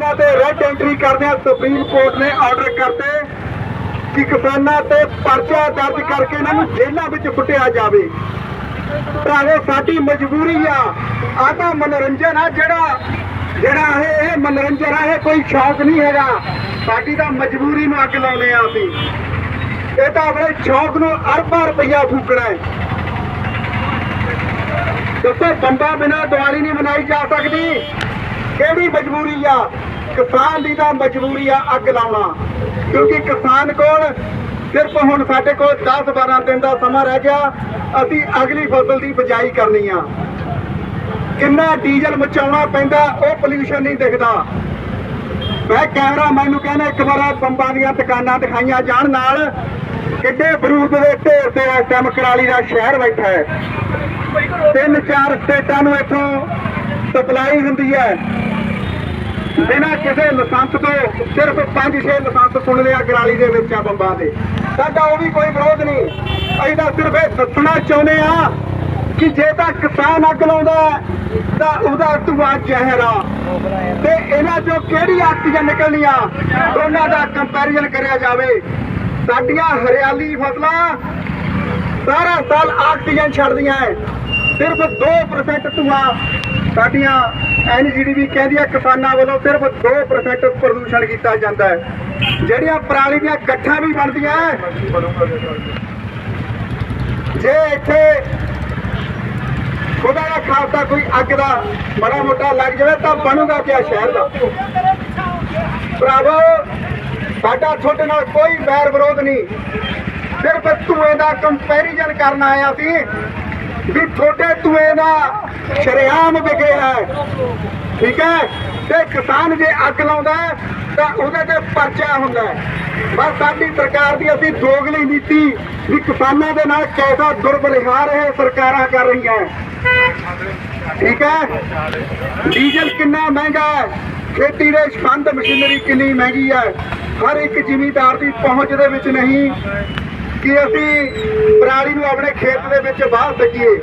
ਇਹਨਾਂ ਤੇ red entry ਕਰਦਿਆਂ ਸੁਪਰੀਮ ਕੋਰਟ ਨੇ ਆਰਡਰ ਕਰਤੇ ਕਿ ਕਿਸਾਨਾਂ ਤੇ ਪਰਚਾ ਦਰਜ ਕਰਕੇ ਇਹਨਾਂ ਨੂੰ ਜੇਲ੍ਹਾਂ ਵਿੱਚ ਕੁੱਟਿਆ ਜਾਵੇ। ਭਰਾਵੋ, ਸਾਡੀ ਮਜਬੂਰੀ ਆ ਆ ਤਾਂ ਮਨੋਰੰਜਨ ਆ ਜਿਹੜਾ ਜਿਹੜਾ ਇਹ ਮਨੋਰੰਜਨ ਆ, ਇਹ ਕੋਈ ਸ਼ੌਕ ਨਹੀਂ ਹੈਗਾ। ਸਾਡੀ ਤਾਂ ਮਜਬੂਰੀ ਨੂੰ ਅੱਗ ਲਾਉਨੇ ਆ ਅਸੀਂ। ਇਹ ਤਾਂ ਆਪਣੇ ਸ਼ੌਕ ਨੂੰ ਅਰਬਾਂ ਰੁਪਈਆ ਫੂਕਣਾ ਹੈ। ਦੱਸੋ ਬੰਬਾ ਬਿਨਾ ਦੀਵਾਲੀ ਨਹੀਂ ਮਨਾਈ ਜਾ ਸਕਦੀ। ਕਿਹੜੀ ਮਜਬੂਰੀ ਆ? ਕਿਸਾਨ ਦੀ ਤਾਂ ਮਜਬੂਰੀ ਆ ਅੱਗ ਲਾਉਣਾ। ਕਿਉਂਕਿ ਕਿਸਾਨ ਕੋਲ ਸਿਰਫ ਹੁਣ ਸਾਡੇ ਕੋਲ 10 12 ਦਿਨ ਦਾ ਸਮਾਂ ਰਹਿ ਗਿਆ। ਅਸੀਂ ਅਗਲੀ ਫਸਲ ਦੀ ਬਿਜਾਈ ਕਰਨੀ ਆ। ਕਿੰਨਾ ਡੀਜ਼ਲ ਮਚਾਉਣਾ ਪੈਂਦਾ, ਉਹ ਪੋਲਿਊਸ਼ਨ ਨਹੀਂ ਦਿਖਦਾ। ਮੈਂ ਕੈਮਰਾ ਮੈਨੂੰ ਕਹਿੰਦਾ, ਇੱਕ ਵਾਰ ਬੰਬਾਂ ਦੀਆਂ ਦੁਕਾਨਾਂ ਦਿਖਾਈਆਂ ਜਾਣ ਨਾਲ। ਕਿੱਡੇ ਬਰੂਦ ਦੇ ਢੇਰ ਤੇ ਇਸ ਟਾਈਮ ਕਰਾਲੀ ਦਾ ਸ਼ਹਿਰ ਬੈਠਾ ਹੈ। ਤਿੰਨ ਚਾਰ ਸਟੇਟਾਂ ਨੂੰ ਇੱਥੋਂ ਸਪਲਾਈ ਹੁੰਦੀ ਹੈ। ਕਿਸੇ ਲਾਇਸੈਂਸ ਤੋਂ ਸਿਰਫ 5-6 ਲਾਇਸੈਂਸ ਸੁਣ ਲਿਆ ਕਰਾਲੀ ਦੇ ਵਿੱਚ ਆ ਬੰਬਾਂ ਦੇ। ਸਾਡਾ ਉਹ ਵੀ ਕੋਈ ਵਿਰੋਧ ਨਹੀਂ। ਅਸੀਂ ਤਾਂ ਸਿਰਫ ਇਹ ਦੱਸਣਾ ਚਾਹੁੰਦੇ ਆ ਕਿ ਜੇ ਤਾਂ ਕਿਸਾਨ ਅੱਗ ਲਾਉਂਦਾ ਤਾਂ ਉਹਦਾ ਧੂਆ ਜ਼ਹਿਰ ਆ। ਤੇ ਇਹਨਾਂ ਚੋਂ ਕਿਹੜੀ ਆਕਸੀਜਨ ਨਿਕਲਣੀ ਆ? ਦੋਨਾਂ ਦਾ ਕੰਪੈਰੀਜ਼ਨ ਕਰਿਆ ਜਾਵੇ। ਸਾਡੀਆਂ ਹਰਿਆਲੀ ਫਸਲਾਂ ਸਾਰਾ ਸਾਲ ਆਕਸੀਜਨ ਛੱਡਦੀਆਂ ਐ। ਸਿਰਫ 2% ਧੂਆਂ ਸਾਡੀਆਂ ਐਨਜੀਡੀ ਵੀ ਕਹਿੰਦੀ ਹੈ ਕਿਸਾਨਾਂ ਵੱਲੋਂ ਸਿਰਫ 2% ਪ੍ਰਦੂਸ਼ਣ ਕੀਤਾ ਜਾਂਦਾ ਹੈ। ਜਿਹੜੀਆਂ ਪਰਾਲੀ ਦੀਆਂ ਗੱਠਾਂ ਵੀ ਬਣਦੀਆਂ ਜੇ ਇੱਥੇ ਖੁਦਾ ਦਾ ਖਾਲਸਾ ਕੋਈ ਅੱਗ ਦਾ ਬੜਾ ਮੋਟਾ ਲੱਗ ਜਾਵੇ ਤਾਂ ਬਣੂਗਾ ਕਿਆ ਸ਼ਹਿਰ ਦਾ? ਭਰਾਵੋ, ਸਾਡਾ ਤੁਹਾਡੇ ਨਾਲ ਕੋਈ ਵੈਰ ਵਿਰੋਧ ਨਹੀਂ। ਸਿਰਫ ਧੂਏ ਦਾ ਕੰਪੈਰੀਜ਼ਨ ਕਰਨ ਆਇਆ ਸੀ ਵੀ ਤੁਹਾਡੇ ਧੂਏ ਦਾ ਸ਼ਰੇਆਮ ਵਿਕੇ ਹੈ। ਠੀਕ ਹੈ? ਤੇ ਕਿਸਾਨ ਜੇ ਅੱਗ ਲਾਉਂਦਾ ਤਾਂ ਉਹਦੇ ਤੇ ਪਰਚਾ ਹੁੰਦਾ ਬਸ ਸਾਡੀ ਸਰਕਾਰ ਦੀ ਅਸੀਂ ਦੋਗਲੀ ਨੀਤੀ ਵੀ ਕਿਸਾਨਾਂ ਦੇ ਨਾਲ ਕੈਸਾ ਦੁਰਵਿਵਹਾਰ ਇਹ ਸਰਕਾਰਾਂ ਕਰ ਰਹੀਆਂ ਠੀਕ ਹੈ? ਡੀਜ਼ਲ ਕਿੰਨਾ ਮਹਿੰਗਾ ਹੈ। ਖੇਤੀ ਦੇ ਸੰਦ ਮਸ਼ੀਨਰੀ ਕਿੰਨੀ ਮਹਿੰਗੀ ਹੈ। ਹਰ ਇੱਕ ਜ਼ਿਮੀਂਦਾਰ ਦੀ ਪਹੁੰਚ ਦੇ ਵਿੱਚ ਨਹੀਂ। ਕਿ ਅਸੀਂ ਪਰਾਲੀ ਨੂੰ ਆਪਣੇ ਖੇਤ ਦੇ ਵਿੱਚ ਵਾਹ ਸਕੀਏ